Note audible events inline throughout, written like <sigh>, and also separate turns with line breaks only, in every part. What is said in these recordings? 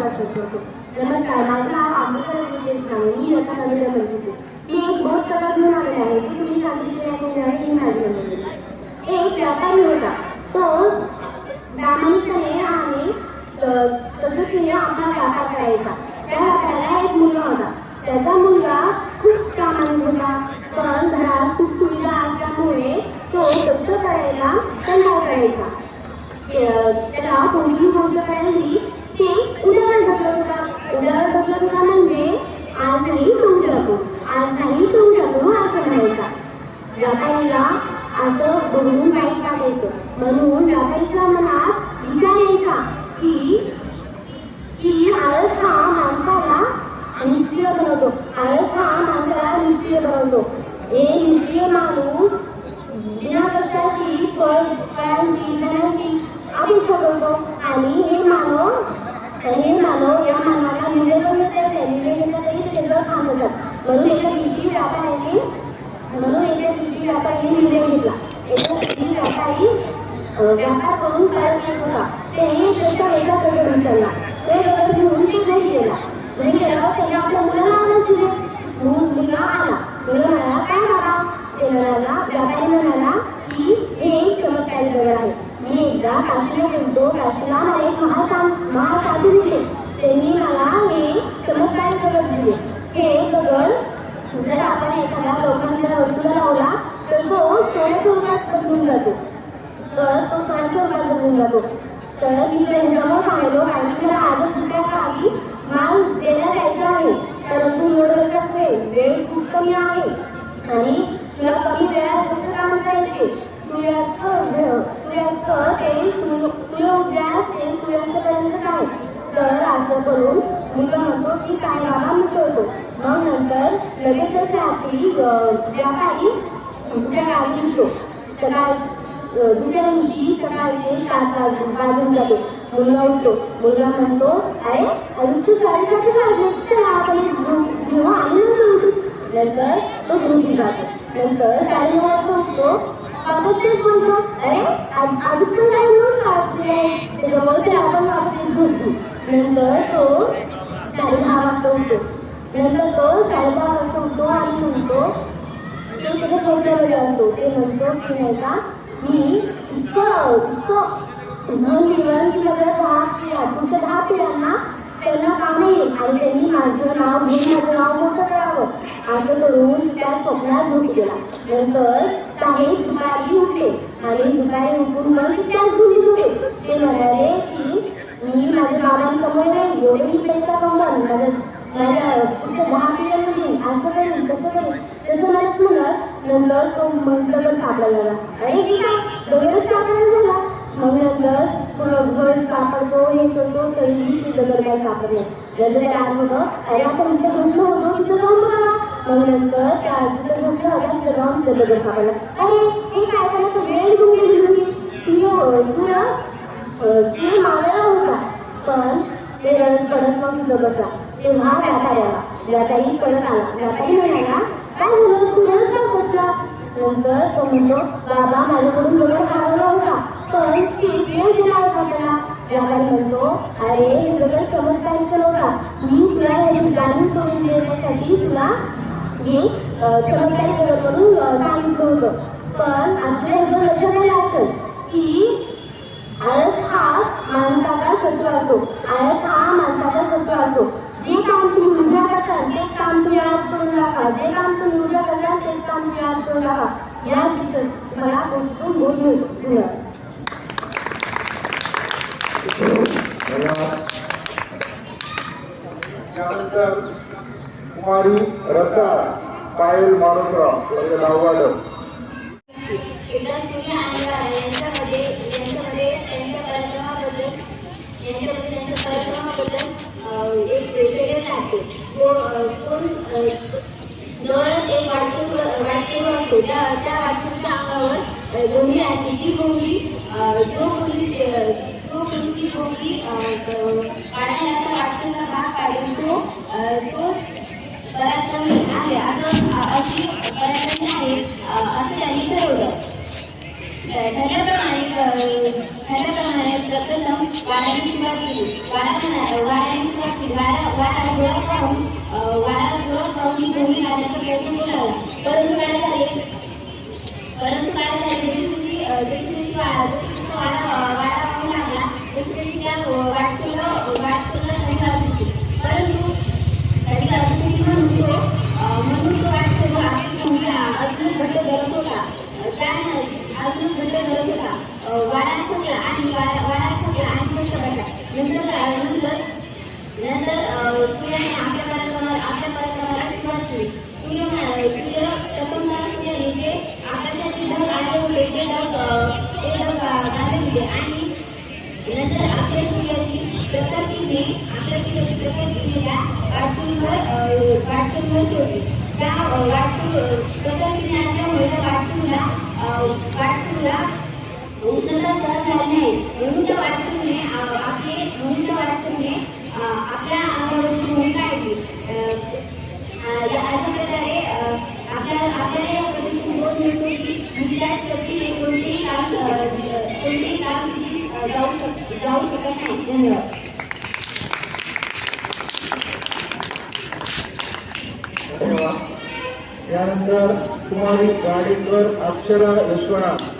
आपला सुचवतो नमस्कार माझं नाव विशेष नावे मी आता कविता म्हणते मी एक बहुत घेऊन आलेले आहे की तुम्ही सांगितले आहे एक व्यापारी होता. तो प्रामाणिकपणे आणि पद्धतीने आपला व्यापार करायचा. त्या व्यापाऱ्याला एक मुलगा होता. त्याचा मुलगा खूप प्रामाणिक होता. पण घरात खूप सुविधा असल्यामुळे तो शब्द करायला कंटाळ करायचा. त्याला कोणतीही गोष्ट करायची ते उदाहरण ढकलत होता उदाहरण ढकलत होता म्हणजे आज नाही तो उद्या आज नाही तो उद्या असं म्हणायचा. व्यापारीला असं बघून वाईट वाटायचं. म्हणून व्यापारीच्या मनात विचार यायचा की की आळस हा माणसाला निष्क्रिय बनवतो. आळस हा माणसाला निष्क्रिय बनवतो. हे निष्क्रिय माणूस बिना कष्टाची फळ फळांची धनांची अपेक्षा करतो आणि हे हे मानव या मानवाला मूल्यवान थांबवतात म्हणून एका दिवशी व्यापाऱ्याने म्हणून एका दिवशी व्यापाऱ्याने निर्णय घेतला एका दिवशी व्यापारी व्यापार करून परत येत होता ते त्याचा तो घेऊन ते घरी गेला घरी गेल्यावर त्याने आपल्या मुलाला आवाज दिले मुलगा आला मुलगा म्हणाला काय बाबा ते म्हणाला व्यापारी म्हणाला की हे एक चमत्कारी आहे मी एकदा काशीला गेलतो. काशीला मला एक महासाम महासाधू त्यांनी मला हे चमत्कार करत दिले. हे दगड जर आपण एखाद्या लोकांच्या वस्तूला लावला तर तो सोन्याच्या रूपात बदलून जातो. तर तो सोन्याच्या रूपात बदलून जातो. तर मी त्यांच्यावर सांगितलं काहीतरी आजच दुसऱ्या काही माल देण्यात यायचा आहे. परंतु एवढं लक्षात वेळ खूप कमी आहे आणि तुला कमी वेळात जास्त काम करायचे सूर्यास्त सूर्यास्त ते सूर्य सूर्य ते सूर्यास्त तर असं करून म्हणतो की काय बाबा मी करतो मग नंतर लगेचच रात्री अं, व्यापारी दुसऱ्या गावी निघतो. सकाळ दुसऱ्या दिवशी सकाळचे सात वाजून जाते. मुलगा उठतो. मुलगा म्हणतो अरे अजून तू साडेसात वाजले चला आपण जेव्हा आम्ही नव्हतो उठू नंतर तो झोपी जातो. नंतर साडे नऊ वाजता उठतो वापस तेच बोलतो अरे आज- अजून पण काही म्हणून वाजले त्याच्यामुळे ते आपण वापस एक नंतर तो साडेदहा वाजता उठतो नंतर तो साडेदहा वाजता उठतो आणि म्हणतो तो त्याच्या पोटामध्ये असतो ते म्हणतो की नाही का मी इतकं इतकं मन दिलं की माझ्या दहा पिढ्या तुमच्या दहा पिढ्यांना त्यांना काम येईल आणि त्यांनी माझं नाव घेऊन माझं नाव मोठं करावं असं करून त्या स्वप्नात झोप गेला नंतर साहेब दुपारी उठले आणि दुपारी उठून मग त्याच झोपीत ते म्हणाले की मी माझ्या बाबांसमोर नाही एवढे मी पैसा कमवाल माझ्या माझ्या पुढच्या दहा असं करेल कसं करेल तसं म्हणत म्हणत नंतर तो मंत्र सापडा झाला अरे हे काय? दगडच झाला? मग नंतर पुढं घर सापडतो हे करतो तरीही ते दगड काय सापडले नंतर अरे आपण इथं झोपलो होतो तिथं जाऊन बघा. मग नंतर त्या होता तिथं जाऊन ते दगड सापडला. अरे हे काय? करायचं वेळ निघून गेली होती. सूर्य मावळला होता. पण ते रडत पडत मग बसा तेव्हा व्यापाऱ्याला व्यापारी परत आला. व्यापारी म्हणाला काय झालं? तू रडत का बसला नंतर तो म्हणतो बाबा माझ्याकडून दगड हरवला होता. पण ती वेळ गेला होता त्याला व्यापारी म्हणतो अरे हे दगड चमत्कारीचं नव्हता. मी तुला याची जाणीव करून देण्यासाठी तुला मी अं, चमत्कारी दगड सांगितलं होतं. पण आपल्या एवढं लक्षात आलं असेल की आळस हा माणसाचा शत्रू असतो. आळस हा माणसाचा शत्रू असतो. जे काम तुम्ही उद्या करताल ते काम तुम्ही आज करून टाका जे काम तुम्ही उद्या करताल तेच काम तुम्ही आज करून टाका या शिक्षण मिळतो धन्यवाद
धन्यवाद त्यानंतर कुमारी रसाळ पायल माणूसराव यांचे नाव वाढव
एकदा तुम्ही आणलं आहे यांच्यामध्ये यांच्यामध्ये त्यांच्या कार्यक्रमाबद्दल यांच्यामध्ये एक वेगवेगळे आहे. कोण जवळच एक वाटसू वाटसू असतो त्या त्या वाटसूच्या अंगावर अं, भोंगी असते ती भोंगी जो कोणी अं, जो कोणी ती भोंगी काढायला भाग काढून तो तो पराक्रमी आहे असं अशी पराक्रमी आहे अ, त्यांनी ठरवलं.
ठरल्याप्रमाणे ठरल्याप्रमाणे प्रथम वाड्याने सुरुवात केली वाडा वाड्याने सुरुवात केली वाडा वाडा गोळा पाहून वाडा गोळा पाहून मी भूमी लावण्याचा प्रयत्न केला होता परंतु काय झाले? परंतु काय झाले? जशी जशी जशी जशी वा- जशी पाहू लागला तशी तशी त्या वाटतो वाटतुला संख्या होती परंतु कधी कधी म्हणून तो अं, म्हणून तो वाटतो आपली भूमीला अजून घट्ट धरत होता त्याने होता आणि आणि पडला नंतर नंतर नंतर सूर्याने आपल्या पराक्रमाला आपल्या पराक्रमाला सुरुवात केली सूर्य सूर्य प्रथमतः सूर्याने जे आकाशाचे ढग आले होते ते ढग ते ढग आणि नंतर आपल्या सूर्याची प्रकृतीने आपल्या सूर्याची प्रकृतीने त्या वास्तूंवर ठेवली त्या वास्तू प्रकृतीने आपल्या त्या वास्तूला अं, वास्तूला उष्णता सहन झाली नाही. म्हणून त्या आपले म्हणून त्या आपल्या अंगावरची भूमिका काढली. अशा प्रकारे आपल्या आपल्याला या बोध मिळतो की दुसऱ्या शक्तीने कोणतेही काम कोणतेही काम जाऊ शक जाऊ शकत नाही. धन्यवाद.
धन्यवाद. यानंतर कुमारी गाडीकर अक्षरा विश्वनाथ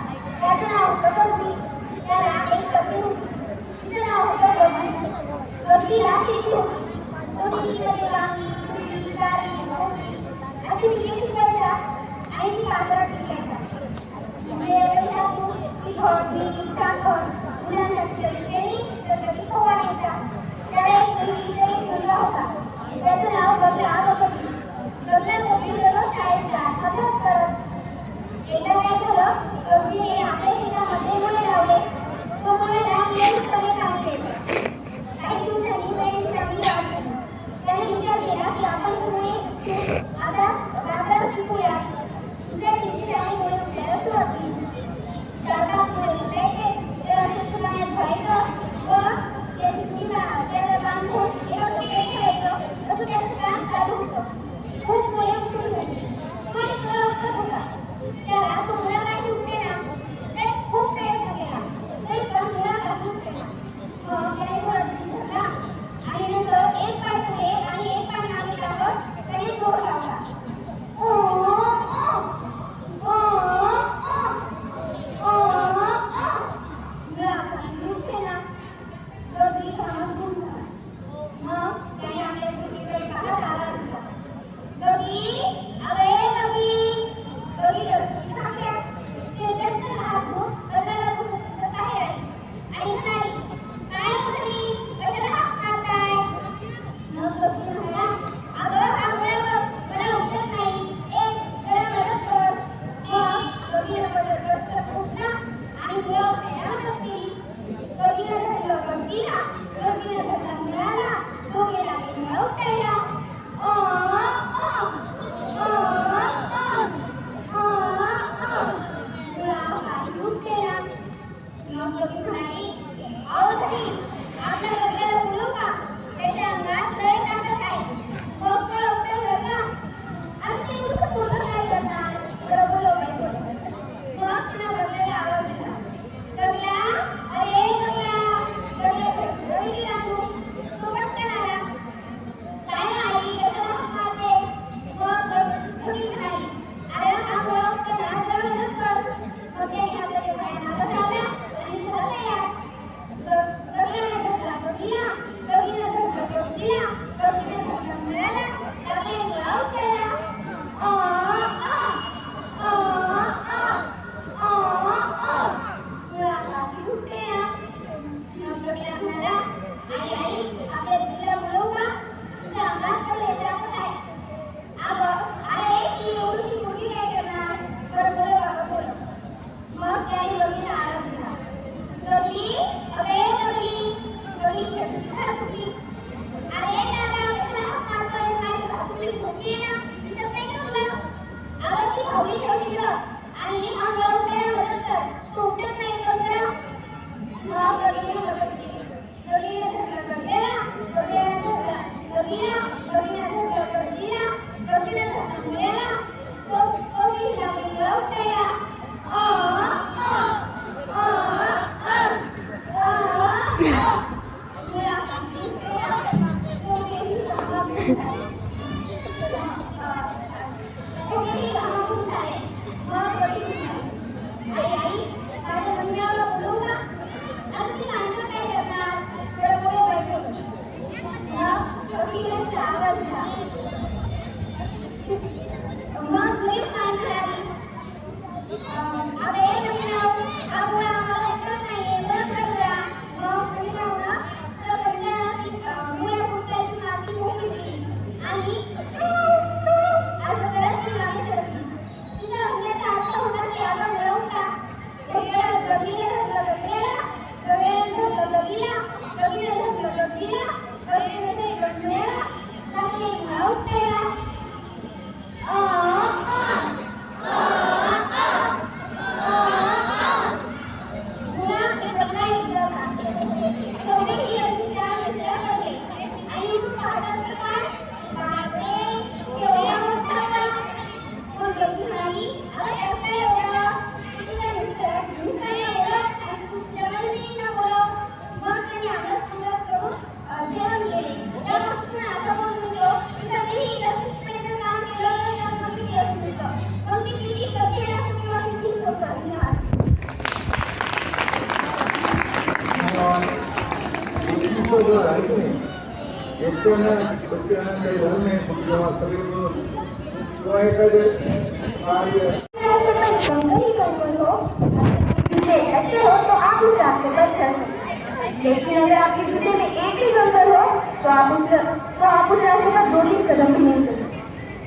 लेकिन अगर आपके जूते में एक ही कंकर हो तो आप उस तो आप उस रास्ते पर दो तीन कदम भी नहीं सकते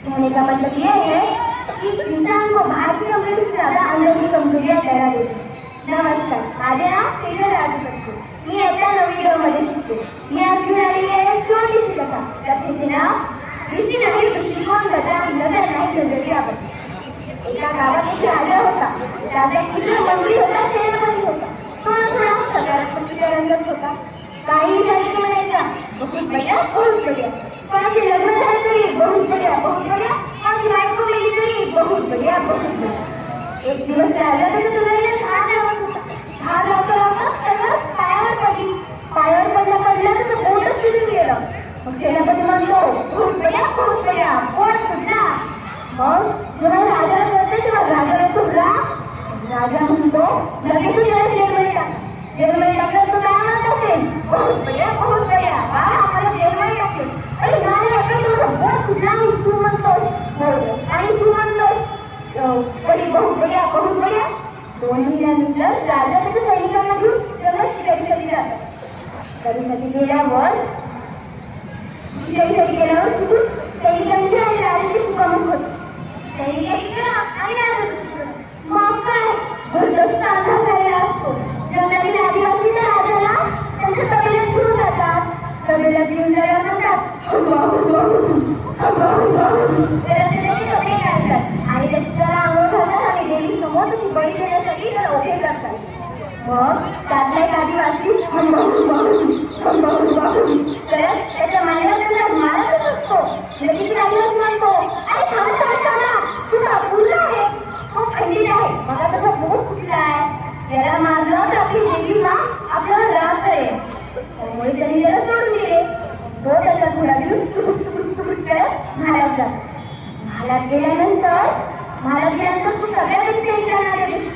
कहने का मतलब यह है कि इंसान को बाहर की कमज़ोरी से ज़्यादा अंदर की कमजोरियाँ डरा देती। नमस्कार, माझे नाव श्रीधर राजू मी आता नवी मध्ये शिकतो. मी आज घेऊन आलेली आहे छोटीशी कथा कथेचे नाव दृष्टी नाही दृष्टिकोन कथा नजर नाही नजरी आवडते. एका गावात एक राजा होता. राजा कुठला मंत्री होता सेनापती होता. थोडा थोडा सकारात्मक रंगत होता. काही झाले की? म्हणायचा बहुत बढिया बहुत बढिया कोणाचे लग्न झाले तरी बहुत बढिया बहुत बढिया कोणाची बायको मिळली तरी बहुत बढिया बहुत बढिया एक दिवस राजा त्याच्या तुला झाड लावत होता. झाड लावता होता त्याला पायावर पायावर पडला पडला तर बोटच फिरून गेलं. मग सेनापती म्हणतो खूप बढिया कोण फुटला मग जेव्हा राजाला करते तेव्हा राजाला फुटला राजा म्हणतो लगेच त्याला जेलमध्ये टाक. जेलमध्ये टाकलं तो काय म्हणत असेल? आम्हाला जेलमध्ये टाकले अरे नाही आता तुझं बोट फुटला आणि तू म्हणतोस? आणि तू म्हणतोस बहुत बढिया बहुत बढिया दोन महिन्यानंतर राजा त्याच्या सैनिकांना घेऊन जंगल शिकारीसाठी जातात शिकारीसाठी गेल्यावर शिकारीसाठी गेल्यावर तिथून सैनिकांची आणि राजाची फुकामुक होते. सैनिक इकडं आणि राजा मग काय? झालेला असतो जंगलातील आदिवासी राजाला त्यांच्या कबिल्यात घेऊन जातात कबिल्यात घेऊन जायला म्हणतात त्याला ते त्याचे कपडे काढतात आणि त्याची जरा आंघोळ घालतात मग देवी बळी देण्यासाठी त्याला उभे करतात. मग त्यातला एक आदिवासी तर त्याच्या मानेला त्यांना मारतच असतो लगेच ते आदिवासी म्हणतो अरे थांबा थांबा थांबा. तुझा पूर्ण आहे. तो खंडित आहे. मला त्याचा बोट फुटला आहे. याला मारलं तर आपली देवीला आपल्याला राग करेल. त्यामुळे त्यांनी त्याला सोडून दिले. तो त्याचा थोडा घेऊन सुकुट <laughs> सुकुट सुकुट करत महालात जातो महालात गेल्यानंतर महालात तू सगळ्या गोष्टी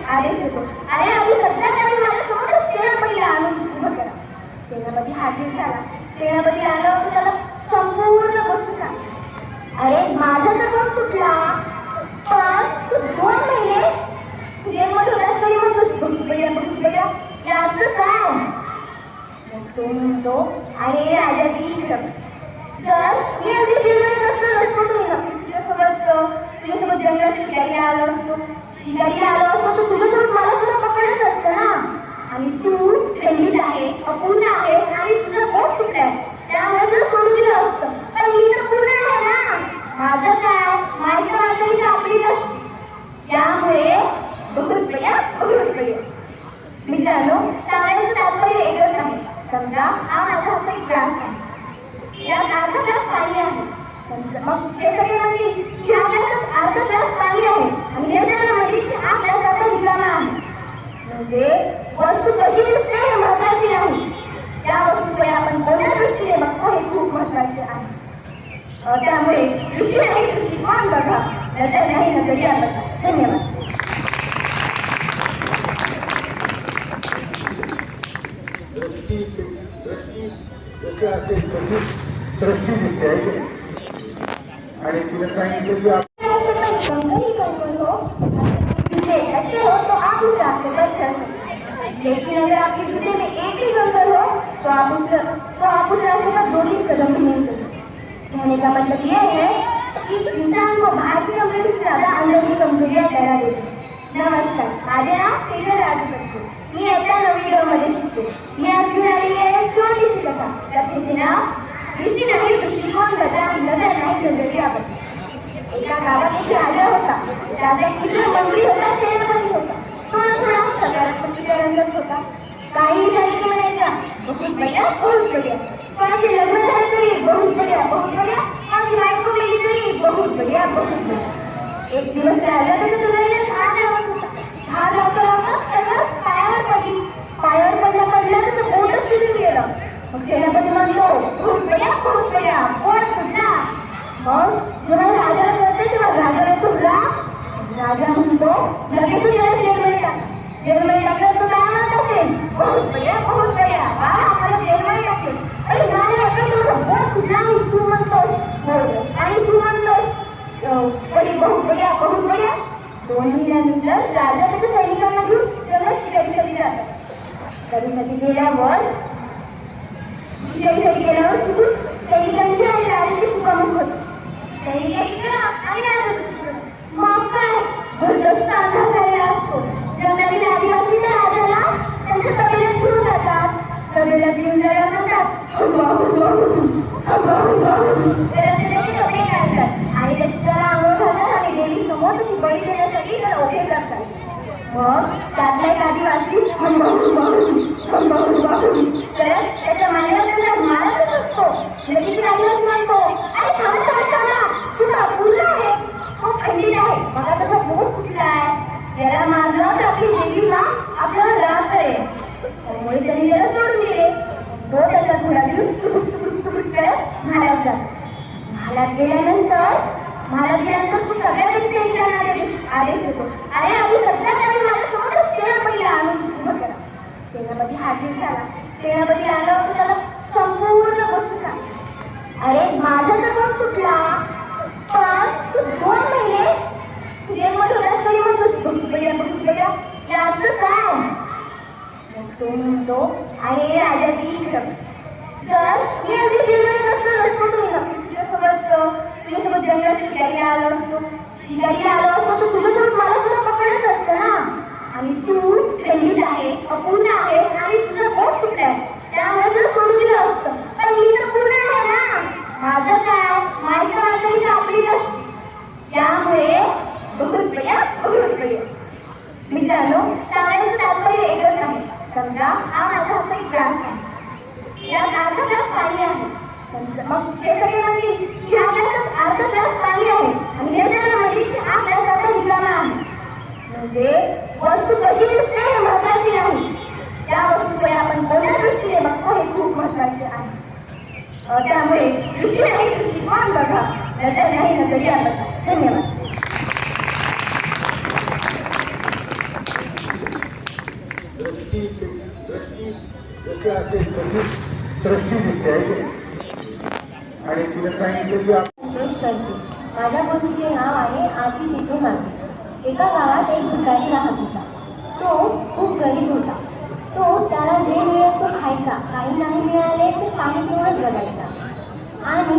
आदेश देतो. अरे आम्ही सध्या त्यांनी माझ्यासमोर मग ते सगळे म्हणतील की आपल्या आपल्याच पाणी आहे आणि निर्जन म्हणतील की आपल्या स्वतः रिकामा आहे म्हणजे वस्तू कशी दिसते हे महत्वाची त्या वस्तूकडे आपण कोणत्या दृष्टीने बघतो खूप महत्त्वाचे आहे त्यामुळे
दृष्टी नाही
दृष्टिकोन धन्यवाद लेकिन अगर आपके जूते में एक ही कंकर हो तो आप उस आप उस रास्ते पर कदम भी नहीं सकते कहने का मतलब यह है कि इंसान को बाहर की कमरे से ज़्यादा अंदर की दोन महिन्यानंतर राजा त्याच्या सैनिकांना घेऊन जंगल जातात कधीसाठी गेल्यावर शिकारीसाठी गेल्यावर चुकून सैनिकांची आणि राजाची चुकामुक होते सैनिक इकडं आणि राजा मग काय? भरदस्त अंदाज झालेला असतो. जंगलातील आदिवासी राजाला त्यांच्या तबेल्यात घेऊन जातात तबेल्यात घेऊन जायला म्हणतात त्याचे कपडे काढतात आणि त्याची त्याला आंघोळ घालतात आणि देवी समोर त्याची बळी देण्यासाठी त्याला उभे करतात मग त्यातला एक आदिवासी तर त्याच्या मानेला त्यांना मारतच असतो. लगेच आदिवासी म्हणतो अरे थांबा थांबा थांबा तुझा पूर्ण आहे खूप थंडीत आहे मला त्याचा बोट फुटला आहे याला मारलं तर आपली देवी ना आपल्याला राग करेल त्यामुळे त्यांनी त्याला सोडून दिले तो त्याचा थोडा घेऊन सुकुट सुकुट सुकुट करत महालात जातो महालात गेल्यानंतर महालात गेल्यानंतर तू सगळ्या सैनिकांना आदेश आदेश देतो. अरे आम्ही सध्या त्यांनी माझ्यासोबतच सेनापतीला आणून उभं करा सेनापती हाजीर झाला. सेनापती आल्यावर त्याला संपूर्ण गोष्ट सांग अरे माझा सगळं कोण सुटला पण तू दोन महिने तुझे जेलमध्ये होतास तरी म्हणतो बघित बघ्या बघित बघ्या. याचं काय? मग तो म्हणतो अरे राजाची इकडं. सर मी अगदी जेलमध्ये नसतो नसतो तुम्ही ಸಮಸ್ತು ಸಿಗರಿಯಾಲೋ ಸಿಗರಿಯಾಲೋ ಮತ್ತು ಸುಗಮ
ಮನಸ್ಸು ಮಕ್ಕಳ असे असेल तशी सृष्टी दिसते आहे आणि तिने सांगितलं की
माझ्या गोष्टीचे नाव आहे आधी तिथे मागे एका गावात एक भिकारी राहत होता. तो खूप गरीब होता. तो त्याला जे मिळेल तो खायचा. काही नाही मिळाले तर काही पिऊनच जगायचा आणि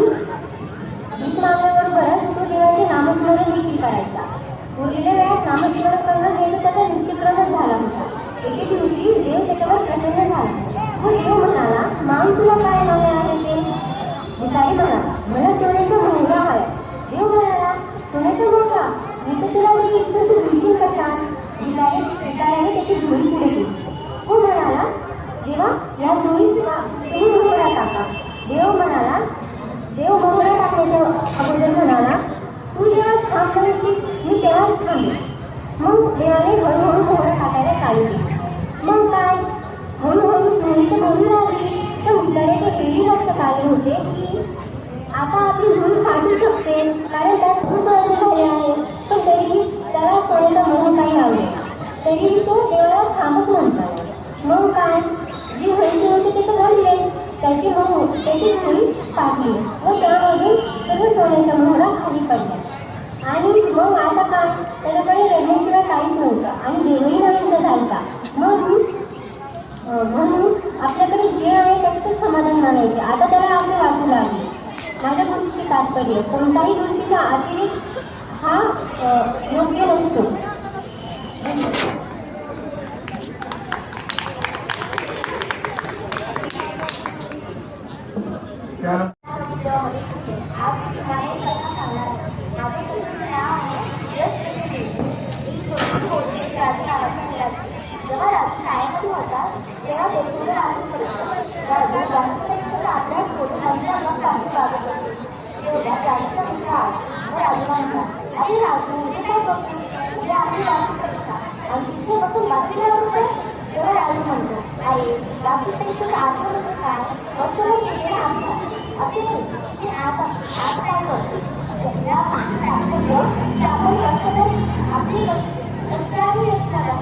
भीक मागण्याबरोबरच तो देवाचे नामस्मरण देखील करायचा. उरलेल्या वेळात नामस्मरण करणं हे त्याचा नित्यक्रमच झाला होता. एके दिवशी देव त्याच्यावर प्रसन्न झाला. व देव म्हणाला माम तुला काय हवे आहे ते भिकारी म्हणाला मला सोन्याचा घोंगरा हवा देव म्हणाला सोन्याचा घोंगरा मी तर तुला देईन तर तू घेशील कशा भिकारी भिकाऱ्याने त्याची झोळी पुढे केली तो म्हणाला देवा या झोळीत का तुम्ही घोंगरा टाका देव म्हणाला देव घोंगरा टाकण्याच्या अगोदर म्हणाला तू जेव्हा थांबणार की मी तेव्हाच थांबेन मग देवाने हळूहळू घोंगरा टाकायला चालू केली मग काय हळूहळू झोळीचं बंद राहिली तर भिकाऱ्याच्या पेढी लक्षात आले होते की आता आपली झुल काढू शकते कारण त्यात खूप वर्ष झाले आहे पण तरीही त्याला कोणाला मोह नाही आवडे तरीही तो देवाला थांबत म्हणतात मग काय जी व्हायची होती ते तर घडले त्याची मोह त्याची झुळी काढली व त्यामधून सर्व सोन्याच्या मोहरा खाली पडल्या आणि मग आता काय? त्याच्याकडे रेल्वेशिवाय काहीच नव्हतं आणि देवही नवीन झालता म्हणून म्हणून आपल्याकडे जे आहे त्याचं समाधान मानायचे. आता त्याला आपले वाटू लागले. माझ्या गोष्टीचे तात्पर्य कोणत्याही गोष्टीचा अतिरेक हा योग्य नसतो
त्या
जेव्हा रात्री शाळेमध्ये होता तेव्हा देशमुख आपल्या पोलिसांच्या मग बाजू लागत होते तेवढ्या राजूचा मित्र राजूचा अरे राजू हे काय बघतो म्हणजे आपली राजू परीक्षा आणि तिथे बसून बातमी लावत होते तेव्हा राजू म्हणतो अरे बाकी परीक्षेचं आठवण होतं काय मस्त केलेलं आमचा असे नाही की आता आज काय करतो सगळ्या आपण कष्ट करू आपली कष्टाने असतात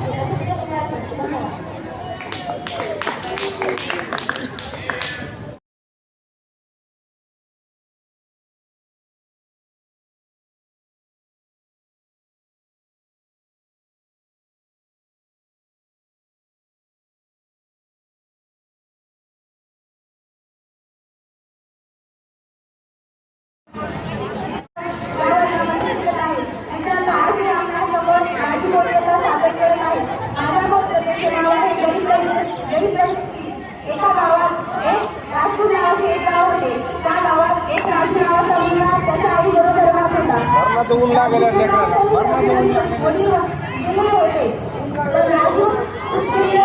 एका गावात एक राजपूत नावाचे एक गाव होते त्या गावात एक राजू नावाचा मुलगा त्याच्या आई बरोबर राहत होता.
मरणाचं ऊन लागलं लेकराला. मरणाचं ऊन लागलं.
वडील गेलेले होते? तर राजू उत्तीर्ण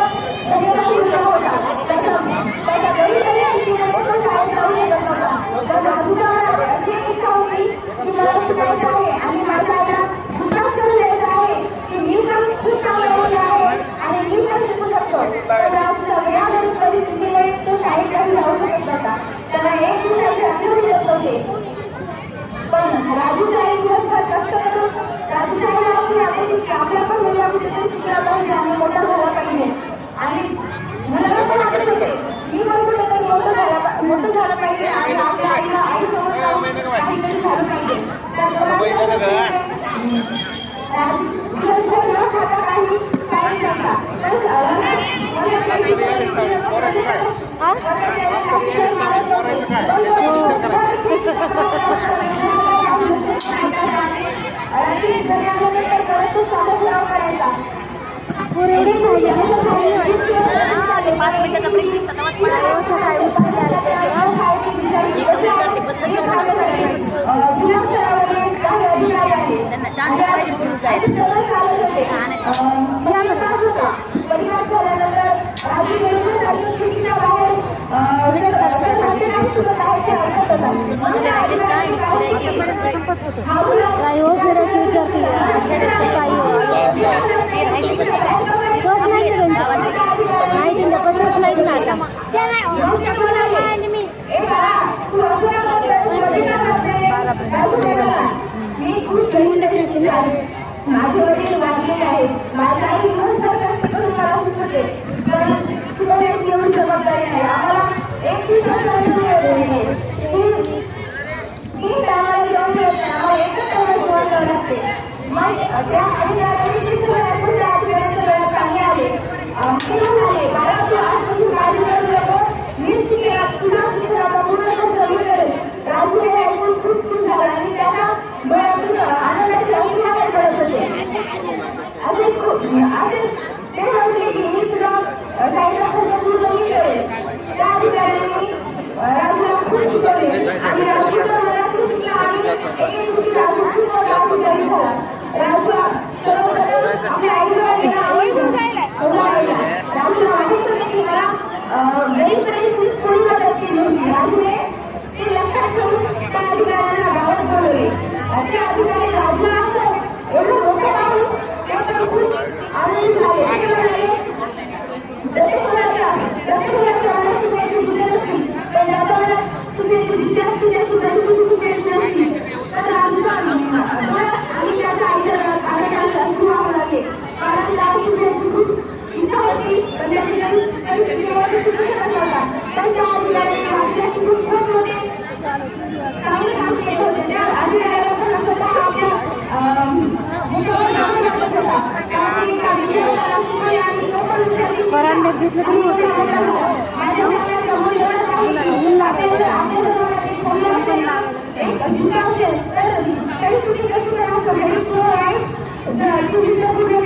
झालेला मुलगा होता. त्याचा त्याच्या घरी तरी ऐकून तो शाळेत जाऊ शकत नव्हता तर राजूला अशी इच्छा होती की मला शिकायचं आहे आणि माझा आता विकास करून द्यायचा आहे की मी पण खूप चांगला मुलगा आहे आणि मी पण शिकू शकतो तर राजू सगळ्या गरीब परिस्थितीमुळे तो शाळेत काही जाऊ शकत नव्हता त्याला एक दिवसाची रात्री होऊ शकत होते पण राजूचा एक दिवसभर कष्ट करून राजूच्या आईला आपली अपेक्षा की आपला पण मुलगा कुठेतरी शिकला पाहिजे आणि मोठा झाला पाहिजे आणि मला पण वाटत होते मी पण कुठेतरी मोठं झाला पा- मोठं झालं पाहिजे आणि आपल्या आईला आई समोर काहीतरी झालं पाहिजे तर राजू दिवसभर न खाता काही काही नव्हता तर
पोरायचं काय पोरायचं काय त्याचा विचार करायचा
पाच मिनिटाचा ब्रेक घेतला तेव्हाच पळाले एकदम उतरते बसतात त्यांना चान्स पाहिजे पुढे जायचं
काय हो फिरायची विद्यार्थी सकाळी
ते राहिले तर काय?
बस नाही का बसच ना आता माझ्या दिवसभर कष्ट करून मला शिकवते पण तुला एक येऊन जबाबदारी आहे आम्हाला एक दिवस तीन टायमाला जेवण मिळते आम्हाला एकच टायमाला जेवण करावं लागते मग त्या अधिकाऱ्यांनी शिकवण्यातून त्या अधिकाऱ्यांच्या वेळात चांगले आले अं, ते म्हणाले बाळा तू आजपासून माझी गरज नको मीच शिकेल तुला शिकेल आता पूर्ण खर्च मी करेल राजू हे ऐकून खूप खुश झाला आणि त्याला डोळ्यातून आनंदाची अश्रू बाहेर पडत होते असे खूप असे ते म्हटले की मी तुला शाळेचा खर्च पूर्ण मी करेल त्या अधिकाऱ्यांनी अं, राजूला खूप शिकवले आणि राजूला मला खूप शिकला आणि एके दिवशी राजू खूप मोठा अधिकारी झाला राजू सर्वप्रथम आपल्या आईजवळ गेला आणि उभा राहिला. राजूला वाटत होते की मला अं, गरीब परिस्थितीत कोणी मदत केली होती राजूने ते लक्षात ठेवून त्या अधिकाऱ्यांना गावात बोलवले ते अधिकारी राजूला असं एवढं मोठं पाहून ते पण खूप आनंदित झाले ते म्हणाले प्रत्येक मुलाच्या प्रत्येक मुलाच्या मनात सुखाची बुद्धी नसते पण ज्याच्या मनात सुखाची विद्या असते त्या सुखाची बुद्धी घेतलं तरी माझ्यासमोर एवढं सांगितलं, आपल्याला- आपल्याला कोणाला समोर पण लागलं. एक अधिकार असेल, तर काही चुकीचं सुद्धा नसतं. काही चोर आहे, जर चुकीचं